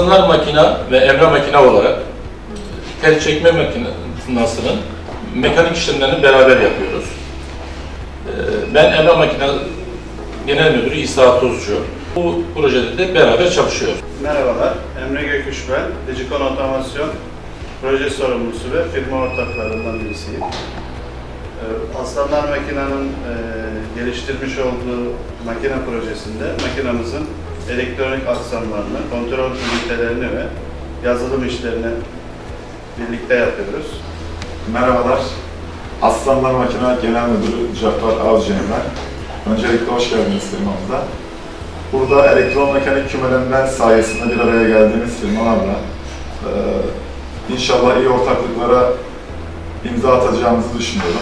Aslanlar Makina ve Emre Makina olarak tel çekme makinasının mekanik işlemlerini beraber yapıyoruz. Ee, Ben Emre Makina Genel Müdürü İsa Tuzcu. Bu projede de beraber çalışıyoruz. Merhabalar, Emre Göküş ben. Digicon Otomasyon proje sorumlusu ve firma ortaklarından birisiyim. Ee, Aslanlar Makina'nın e, geliştirmiş olduğu makine projesinde makinamızın elektronik aksamlarını, kontrol ünitelerini ve yazılım işlerini birlikte yapıyoruz. Merhabalar. Aslanlar Makina Genel Müdürü Cappar Avcı'yım ben. Öncelikle hoş geldiniz firmamıza. Burada elektromekanik kümelenme sayesinde bir araya geldiğimiz firmalarla eee, inşallah iyi ortaklıklara imza atacağımızı düşünüyorum.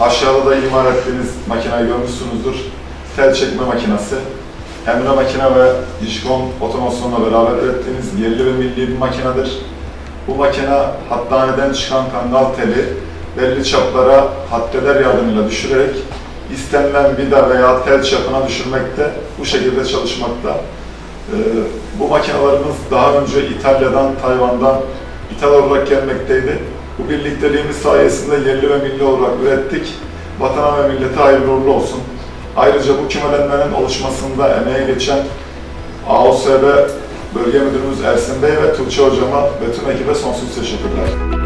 Aşağıda da imal ettiğiniz makineyi görmüşsünüzdür. Tel çekme makinesi. Emre Makine ve Dijkon Otomasyon'la beraber ürettiğimiz yerli ve milli bir makinedir. Bu makine hattaneden çıkan kangal teli belli çaplara hatteler yardımıyla düşürerek istenilen vida veya tel çapına düşürmekte, bu şekilde çalışmakta. Ee, bu makinalarımız daha önce İtalya'dan, Tayvan'dan ithal olarak gelmekteydi. Bu birlikteliğimiz sayesinde yerli ve milli olarak ürettik. Vatana ve millete hayırlı olsun. Ayrıca bu kümelenmenin oluşmasında emeği geçen AOSB Bölge Müdürümüz Ersin Bey ve Tuğçe Hocama ve tüm ekibe sonsuz teşekkürler.